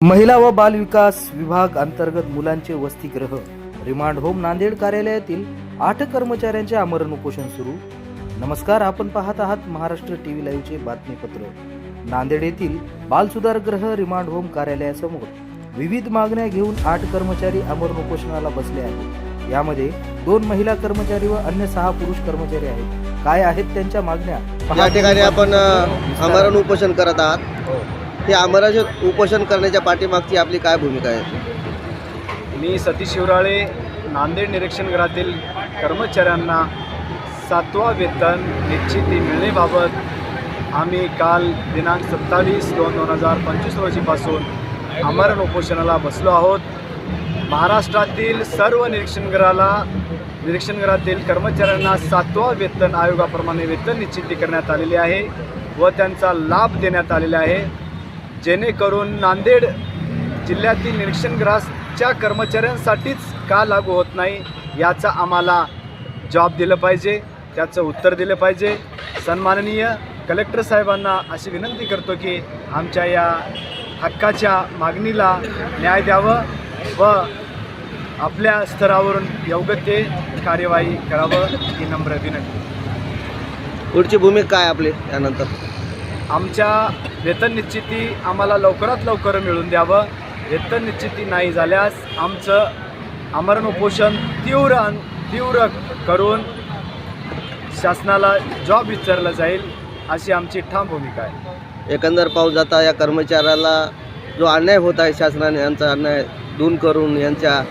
महिला व बाल विकास विभाग अंतर्गत मुलांचे वसतिगृह रिमांड होम नांदेड कार्यालयातील आठ कर्मचाऱ्यांचे आमरण उपोषण सुरू. नमस्कार आपण पाहत आहात महाराष्ट्र टीव्ही लाईव्हचे बातमीपत्र. नांदेड येथील बाल सुधारगृह रिमांड होम कार्यालयासमोर विविध मागण्या घेऊन आठ कर्मचारी आमरण उपोषणाला बसले आहेत. यामध्ये दोन महिला कर्मचारी व अन्य सहा पुरुष कर्मचारी आहेत. काय आहेत त्यांच्या मागण्या? या ठिकाणी आपण आमरण उपोषण करत आहात. हे आमरण उपोषण करण्याच्या पाठीमागची आपली काय भूमिका आहे? मी सतीश शिवराळे नांदेड निरीक्षण घरातील कर्मचाऱ्यांना सातवा वेतन निश्चिती मिळण्याबाबत आम्ही काल दिनांक सत्तावीस दोन दोन हजार पंचवीस रोजीपासून आमरण उपोषणाला बसलो आहोत. महाराष्ट्रातील सर्व निरीक्षणगराला निरीक्षणगरातील कर्मचाऱ्यांना सातवा वेतन आयोगाप्रमाणे वेतन निश्चिती करण्यात आलेली आहे व त्यांचा लाभ देण्यात आलेला आहे. जेणेकरून नांदेड जिल्ह्यातील निरीक्षणगृहाच्या कर्मचाऱ्यांसाठीच का लागू होत नाही याचा आम्हाला जॉब दिलं पाहिजे त्याचं उत्तर दिलं पाहिजे. सन्माननीय कलेक्टर साहेबांना अशी विनंती करतो की आमच्या या हक्काच्या मागणीला न्याय द्यावं व आपल्या स्तरावरून योग्य ते कार्यवाही करावं ही नम्र विनंती. पुढची भूमिका काय आपली त्यानंतर आमच्या वेतन निश्चिती आम्हाला लवकरात लवकर मिळून द्यावं. वेतन निश्चिती नाही झाल्यास आमचं आमरण उपोषण तीव्र अन- तीव्र करून शासनाला जॉब विचारला जाईल अशी आमची ठाम भूमिका आहे. एकंदर पाऊस जाता या कर्मचाऱ्याला जो अन्याय होत आहे शासनाने यांचा अन्याय दूर करून यांच्या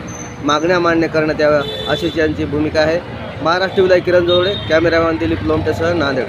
मागण्या मान्य करण्यात याव्या अशीच यांची भूमिका आहे. महाराष्ट्र विलाय किरण जोडे कॅमेरामॅन दिलीप लोमटेसह नांदेड.